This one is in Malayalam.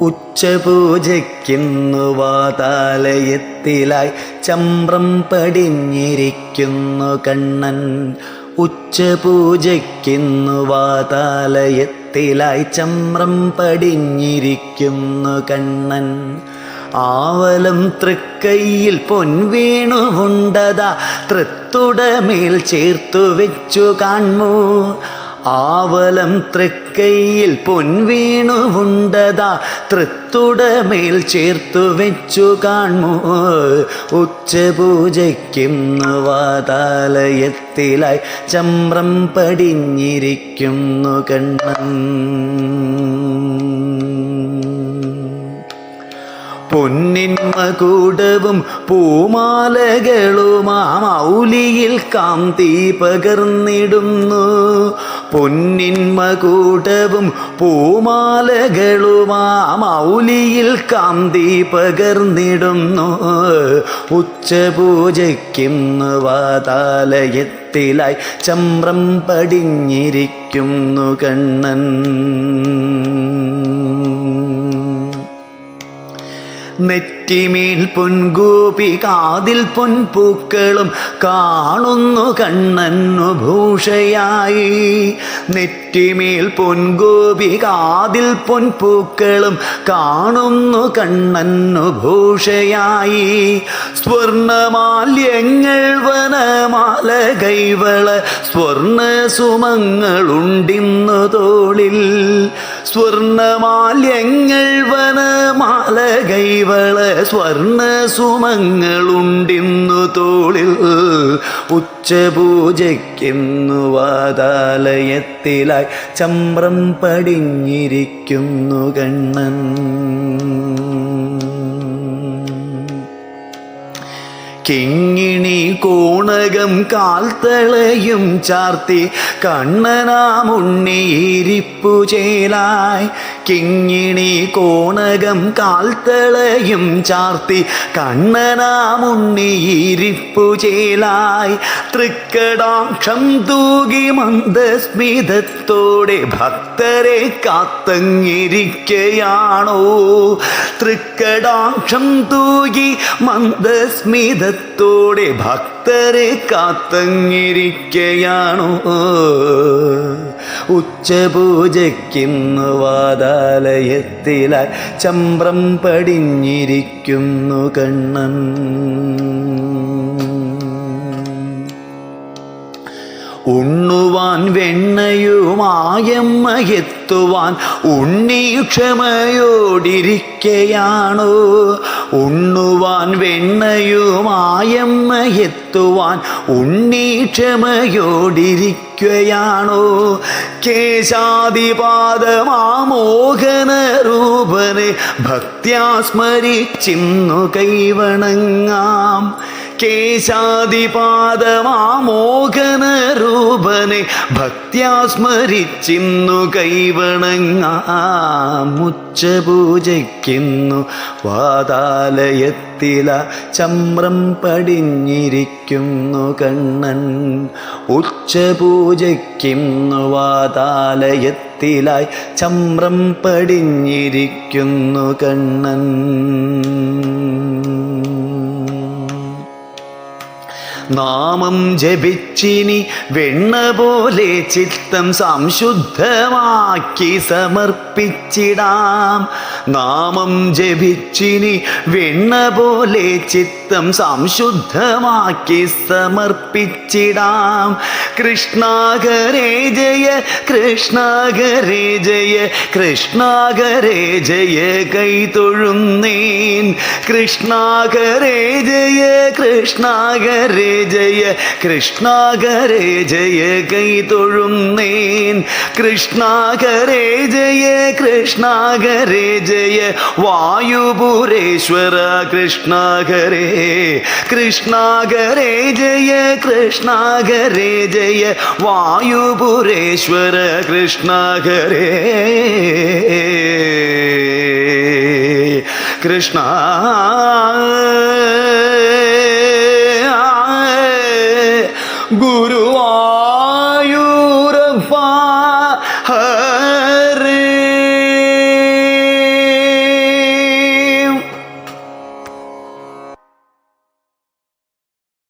ഉച്ചപൂജയ്ക്കുന്നു വാതാലയത്തിലായി ചമ്പ്രം പടിഞ്ഞിരിക്കുന്നു കണ്ണൻ. ഉച്ചപൂജയ്ക്കുന്നു വാതാലയത്തിലായി ചമ്രം പടിഞ്ഞിരിക്കുന്നു കണ്ണൻ. ആവലം തൃക്കൈയിൽ പൊൻവീണുണ്ടതാ തൃത്തുടമേൽ ചേർത്തു വെച്ചു കാൺമൂ. ആവലം തൃക്കൈയിൽ പൊൻവീണുവുണ്ടതാ. തൃത്തുടമേൽ ചേർത്തു വെച്ചു കാൺമൂ. ഉച്ചപൂജയ്ക്കുന്നു വാതാലയത്തിലായി ചമ്രം പടിഞ്ഞിരിക്കുന്നു കണ്ണൻ. പൊന്നിന്മകൂടവും പൂമാലകളുമാ മൗലിയിൽ കാന്തി പകർന്നിടുന്നു. പൊന്നിന്മകൂടവും പൂമാലകളുമാ മൗലിയിൽ കാന്തി പകർന്നിടുന്നു. ഉച്ചപൂജയ്ക്കുന്നു വാതാലയത്തിലായി ചമ്രം പടിഞ്ഞിരിക്കുന്നു കണ്ണൻ. നെറ്റിമേൽ പൊൻകൂപി കാതിൽ പൊൻപൂക്കളും കാണുന്നു കണ്ണന്നു ഭൂഷയായി. നെറ്റിമേൽ പൊൻകൂപി കാതിൽ പൊൻപൂക്കളും കാണുന്നു കണ്ണന്നു ഭൂഷയായി. സ്വർണമാല്യങ്ങൾ വനമാല കൈവള സ്വർണ സുമങ്ങളുണ്ടിന്നു തോളിൽ. സ്വർണമാല്യങ്ങൾ വനമാല കൈവള സ്വർണ സുമങ്ങളുണ്ടിന്നു തോളിൽ ഉച്ചപൂജയ്ക്കുന്നു വാതാലയത്തിലായി ചമ്രം പടിഞ്ഞിരിക്കുന്നു കണ്ണൻ. കിങ്ങിണി കോണകം കാൽത്തളയും ചാർത്തി കണ്ണനാമുണ്ണിയിരിപ്പു ചേലായി കിങ്ങിണി കോണകം കാൽത്തളയും ചാർത്തി കണ്ണനാമുണ്ണിയിരിപ്പു ചേലായി. തൃക്കടാക്ഷം തൂകി മന്ദസ്മിതത്തോടെ ഭക്തരെ കാത്തങ്ങിരിക്കയാണോ? തൃക്കടാക്ഷം തൂകി മന്ദസ്മിതത്തോടെ ഭക്തരെ കാത്തങ്ങിരിക്കയാണോ. ഉച്ചപൂജയ്ക്കുന്നു വാതാലയത്തിലായി ചമ്പ്രം പടിഞ്ഞിരിക്കുന്നു കണ്ണൻ. ഉണ്ണുവാൻ വെണ്ണയുമായമ്മയെത്തുവാൻ ഉണ്ണി ക്ഷമയോടിരിക്കയാണോ. ഉണ്ണുവാൻ വെണ്ണയുമായമ്മ എത്തുവാൻ ഉണ്ണീക്ഷമയോടിരിക്കുകയാണോ കേശാദിപാദമാമോഹന രൂപനെ ഭക്തിയാസ്മരിച്ചിന്നു കൈവണങ്ങാം. കേശാദിപാദമാമോഹന രൂപനെ ഭക്ത്യാ സ്മരിച്ചിന്നു കൈവണങ്ങാം ഉച്ചപൂജയ്ക്കുന്നു വാതാലയത്തില ചമ്രം പടിഞ്ഞിരിക്കുന്നു കണ്ണൻ. ഉച്ചപൂജയ്ക്കുന്നു വാതാലയത്തിലായി ചമ്രം പടിഞ്ഞിരിക്കുന്നു കണ്ണൻ. നാമം ജപിച്ചിനി വെണ്ണ പോലെ ചിത്തം സംശുദ്ധമാക്കി സമർപ്പിച്ചിടാം. നാമം ജപിച്ചിനി വെണ്ണ പോലെ ചിത്തം സംശുദ്ധമാക്കി സമർപ്പിച്ചിടാം. കൃഷ്ണാകരേ ജയ കൃഷ്ണാകരേ ജയ കൃഷ്ണാകരേ ജയ കൈതൊഴുന്നേൻ കൃഷ്ണാകരേ ജയ കൃഷ്ണാകരേ ജയ കൃഷ്ണാകരേ ജയ കൈതൊഴുന്നേൻ കൃഷ്ണാകരേ ജയ കൃഷ്ണാകരേ ജയ വായുപുരേശ്വര കൃഷ്ണാകരേ കൃഷ്ണാകരേ ജയ കൃഷ്ണാകരേ ജയ വായുപുരേശ്വര കൃഷ്ണാകരേ കൃഷ്ണ ഗുരുവായൂരപ്പ